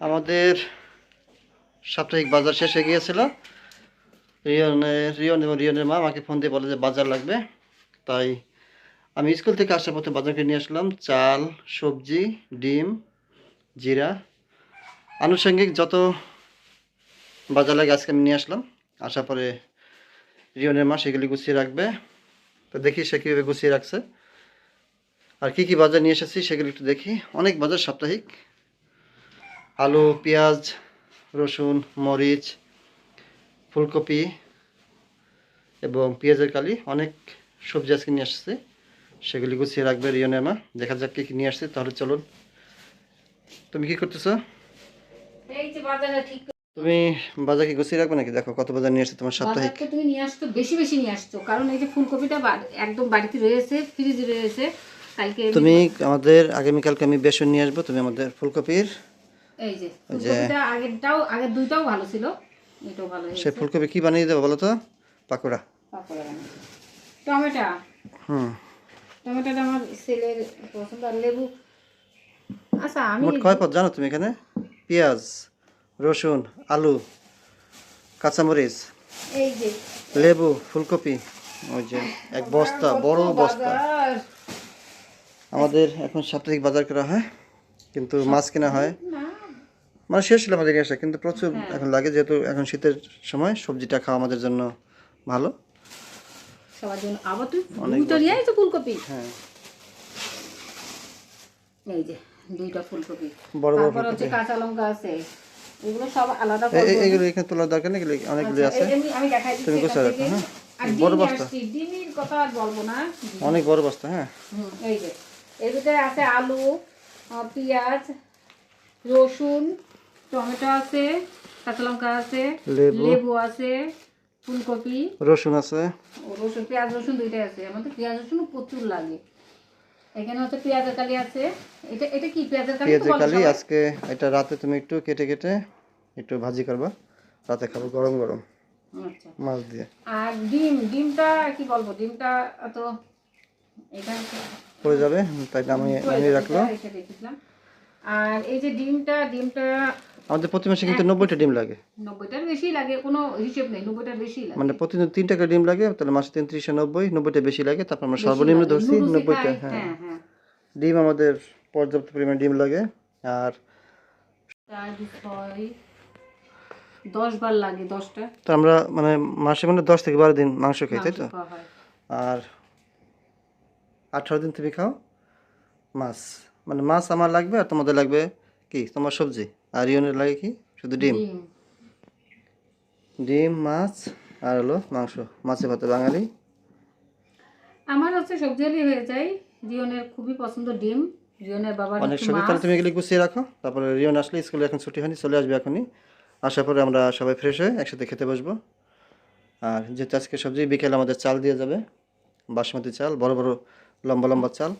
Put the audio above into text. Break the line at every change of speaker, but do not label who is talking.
আমাদের সাপ্তাহিক বাজার শেষ হয়ে গিয়েছিল। রিয়নের, রিয়ন এবং রিয়নের মা আমাকে ফোন দিয়ে বলে যে বাজার লাগবে। তাই আমি স্কুল থেকে আসার পথে বাজারকে নিয়ে আসলাম। চাল, সবজি, ডিম, জিরা। আনুষঙ্গিক যত বাজার লাগে আজকে আমি নিয়ে আসলাম। আসার পরে রিয়নের মা সেগুলি গুছিয়ে রাখবে। তো দেখি সে কীভাবে গুছিয়ে রাখছে। আর কি কি বাজার নিয়ে এসেছি সেগুলি একটু দেখি। অনেক বাজার সাপ্তাহিক। আলু পেঁয়াজ রসুন মরিচ ফুলকপি এবং পেঁয়াজের কালি অনেক সবজি আজকে নিয়ে আসছে। সেগুলি গুছিয়ে রাখবে রিয়নের মা। দেখা যাক কি নিয়ে আসছে তাহলে চলুন। তুমি কি করতেছো? তুমি বাজার কি গুছিয়ে রাখবে নাকি? দেখো কত বাজার নিয়ে আসছে তোমার সাপ্তাহিক।
তুমি নিয়ে আসতো বেশি বেশি নিয়ে আসছো। কারণ এই যে ফুলকপিটা একদম বাড়িতে রয়েছে ফ্রিজে রয়েছে কালকে
তুমি আমাদের আগামীকালকে আমি বেসন নিয়ে আসব তুমি আমাদের ফুলকপির
এই যে ফুলকপিটা আগেরটাও আগের দুইটাও ভালো ছিল। এটাও ভালো
সে ফুলকপি কি বানিয়ে দেবো বলো তো? পাকোড়া।
পাকোড়া টমেটো।
হুম।
টমেটোটা আমার ছেলের পছন্দ। আর লেবু। আচ্ছা আমি
মোট কয় পদ জানো তুমি এখানে? পেঁয়াজ রসুন আলু কাঁচামরিচ।
এই যে।
লেবু ফুলকপি। ওই যে এক বস্তা বড় বস্তা। আমাদের এখন সাপ্তাহিক বাজার করা হয়। কিন্তু মাছ কেনা হয়। মানে শেষ ছিল আমাদের আসা কিন্তু প্রচুর এখন লাগে যেহেতু এখন শীতের সময় সবজিটা খাওয়া আমাদের জন্য ভালো।
সবার জন্য আবার তুই দুইটা নিয়ে ফুলকপি।
হ্যাঁ।
এই যে দুইটা ফুলকপি।
বড় বড়
তারপর কাঁচা লঙ্কা আছে। এগুলো সব আলাদা
এ- এগুলো এখানে তোলার দরকার নেই অনেকগুলো
আচ্ছা,
আছে।
আমি- আমি দেখাই দিচ্ছি
তুমি
এখান
রাখো, হ্যাঁ। বড় বস্তা।
ডিমের কথা আর বলব না।
অনেক বড় বস্তা হ্যাঁ।
এই যে। এর ভিতরে আছে আলু পেঁয়াজ রসুন। টমেটো আছে কাঁচা লঙ্কা আছে
লেবু।
আছে ফুলকপি।
রসুন আছে।
রসুন পেঁয়াজ রসুন দুইটাই আছে। আমাদের পেঁয়াজ রসুন প্রচুর লাগে। এখানে হচ্ছে পেঁয়াজের কালি আছে। এটা এটা কি পেঁয়াজের কালি?
পেঁয়াজের কালি আজকে এটা রাতে তুমি একটু কেটে কেটে একটু ভাজি করবা। রাতে খাব গরম গরম।
আচ্ছা।
মাছ দিয়ে।
আর ডিম ডিমটা কি বলব? ডিমটা তো এটা
পড়ে যাবে তাই আমি আমি রাখল
আর এই যে ডিমটা ডিমটা
আমাদের প্রতি মাসে কিন্তু নব্বইটা ডিম লাগে।
নব্বইটার বেশি লাগে কোনো হিসেব নেই নব্বইটার বেশি লাগে।
মানে প্রতিদিন তিন টাকা ডিম লাগে তাহলে মাসে তিন ত্রিশে নব্বই নব্বইটা বেশি লাগে তারপর আমরা সর্বনিম্ন ধরছি নব্বইটা হ্যাঁ।
হ্যাঁ হ্যাঁ।
ডিম আমাদের পর্যাপ্ত পরিমাণ ডিম লাগে আর
দশ বার লাগে দশটা।
তো আমরা মানে মাসে মানে দশ থেকে বারো দিন মাংস খাই তাই তো। আর আঠারো দিন তুমি খাও মাছ। মানে মাছ আমার লাগবে আর তোমাদের লাগবে কি? তোমার সবজি? আর ইউনের লাগে কি? শুধু ডিম?
ডিম।
মাছ আর হলো মাংস মাছে ভাতে বাঙালি।
আমার হচ্ছে সবজি হয়ে যায়। রিয়নের খুবই পছন্দ ডিম। রিয়নের বাবার
অনেক সবজি তাহলে তুমি এগুলি গুছিয়ে রাখো। তারপরে রিয়ন আসলে স্কুলে এখন ছুটি হয়নি চলে আসবে এখনই। আসার পরে আমরা সবাই ফ্রেশ হয়ে একসাথে খেতে বসবো। আর যেহেতু আজকে সবজি বিকেলে আমাদের চাল দিয়ে যাবে। বাসমতি চাল বড় বড় লম্বা লম্বা চাল।